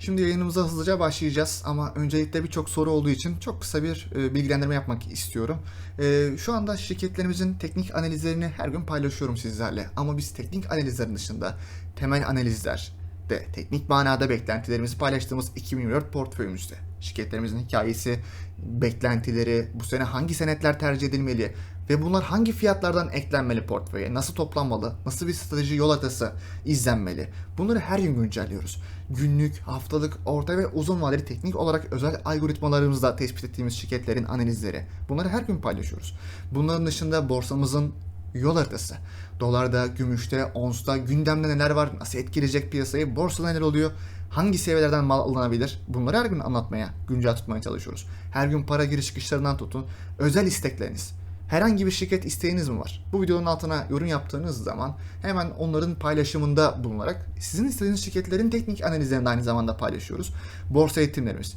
Şimdi yayınımıza hızlıca başlayacağız ama öncelikle birçok soru olduğu için çok kısa bir e, bilgilendirme yapmak istiyorum. E, şu anda şirketlerimizin teknik analizlerini her gün paylaşıyorum sizlerle ama biz teknik analizlerin dışında temel analizler de teknik manada beklentilerimizi paylaştığımız 2024 portföyümüzde şirketlerimizin hikayesi, beklentileri, bu sene hangi senetler tercih edilmeli ve bunlar hangi fiyatlardan eklenmeli portföye, nasıl toplanmalı, nasıl bir strateji yol haritası izlenmeli. Bunları her gün güncelliyoruz. Günlük, haftalık, orta ve uzun vadeli teknik olarak özel algoritmalarımızda tespit ettiğimiz şirketlerin analizleri. Bunları her gün paylaşıyoruz. Bunların dışında borsamızın yol haritası. Dolarda, gümüşte, onsta, gündemde neler var, nasıl etkileyecek piyasayı, borsada neler oluyor, hangi seviyelerden mal alınabilir bunları her gün anlatmaya, güncel tutmaya çalışıyoruz. Her gün para giriş çıkışlarından tutun, özel istekleriniz. Herhangi bir şirket isteğiniz mi var? Bu videonun altına yorum yaptığınız zaman hemen onların paylaşımında bulunarak sizin istediğiniz şirketlerin teknik analizlerini de aynı zamanda paylaşıyoruz. Borsa eğitimlerimiz,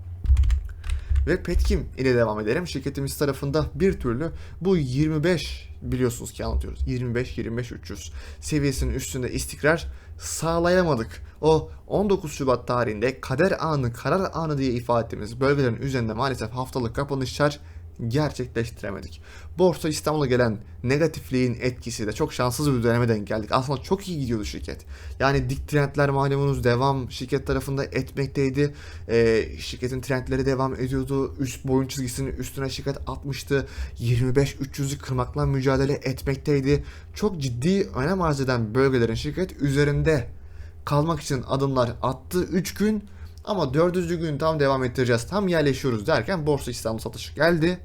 ve Petkim ile devam edelim. Şirketimiz tarafında bir türlü bu 25 biliyorsunuz ki anlatıyoruz. 25-25-300 seviyesinin üstünde istikrar sağlayamadık. O 19 Şubat tarihinde kader anı, karar anı diye ifade ettiğimiz bölgelerin üzerinde maalesef haftalık kapanışlar gerçekleştiremedik. Borsa İstanbul'a gelen negatifliğin etkisi de çok şanssız bir döneme denk geldik. Aslında çok iyi gidiyordu şirket. Yani dik trendler malumunuz devam şirket tarafında etmekteydi. Ee, şirketin trendleri devam ediyordu. Üst boyun çizgisinin üstüne şirket atmıştı. 25-300'ü kırmakla mücadele etmekteydi. Çok ciddi önem arz eden bölgelerin şirket üzerinde kalmak için adımlar attı. 3 gün ama dördüncü gün tam devam ettireceğiz, tam yerleşiyoruz derken Borsa İstanbul satışı geldi.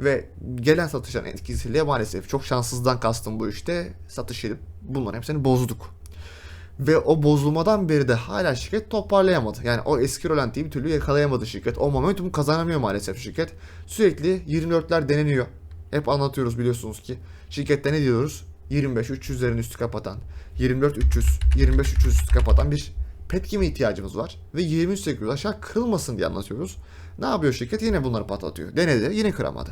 Ve gelen satışların etkisiyle maalesef çok şanssızdan kastım bu işte satış edip bunların hepsini bozduk. Ve o bozulmadan beri de hala şirket toparlayamadı. Yani o eski rolantiyi bir türlü yakalayamadı şirket. O momentum kazanamıyor maalesef şirket. Sürekli 24'ler deneniyor. Hep anlatıyoruz biliyorsunuz ki. Şirkette ne diyoruz? 25-300'lerin üstü kapatan, 24-300, 25-300 üstü kapatan bir Petkim'e ihtiyacımız var. Ve 23.800 aşağı kırılmasın diye anlatıyoruz. Ne yapıyor şirket? Yine bunları patlatıyor. Denedi, yine kıramadı.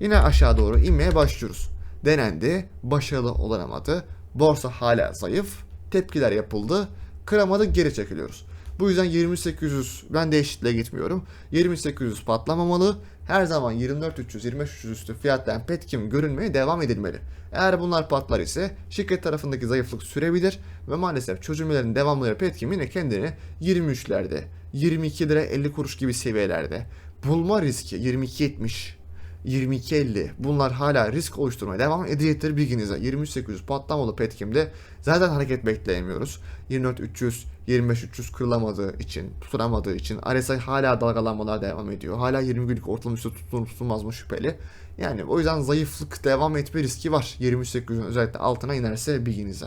Yine aşağı doğru inmeye başlıyoruz. Denendi, başarılı olamadı. Borsa hala zayıf. Tepkiler yapıldı. Kıramadı, geri çekiliyoruz. Bu yüzden 20800 ben de eşitle gitmiyorum. 20800 patlamamalı. Her zaman 24300 25300 üstü fiyatlayan Petkim görünmeye devam edilmeli. Eğer bunlar patlar ise şirket tarafındaki zayıflık sürebilir ve maalesef çözülmelerin devamları Petkim yine kendini 23'lerde, 22 lira 50 kuruş gibi seviyelerde bulma riski 22.70 22.50 bunlar hala risk oluşturmaya devam edecektir bilginize. 23.800 patlamalı Petkim'de zaten hareket bekleyemiyoruz. 24.300 25.300 kırılamadığı için, tutunamadığı için RSI hala dalgalanmalar devam ediyor. Hala 20 günlük ortalama üstü tutulur tutulmaz mı şüpheli. Yani o yüzden zayıflık devam etme riski var. 23.800'ün özellikle altına inerse bilginize.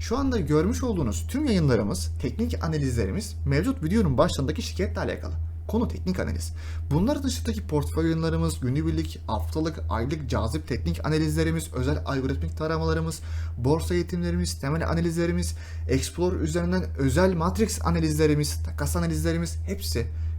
Şu anda görmüş olduğunuz tüm yayınlarımız, teknik analizlerimiz mevcut videonun başlarındaki şirketle alakalı. Konu teknik analiz. Bunlar dışındaki portföy yayınlarımız, günübirlik, haftalık, aylık cazip teknik analizlerimiz, özel algoritmik taramalarımız, borsa eğitimlerimiz, temel analizlerimiz, Explorer üzerinden özel matrix analizlerimiz, takas analizlerimiz hepsi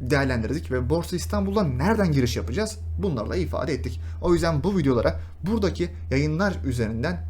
değerlendirdik ve Borsa İstanbul'da nereden giriş yapacağız bunlarla ifade ettik. O yüzden bu videolara buradaki yayınlar üzerinden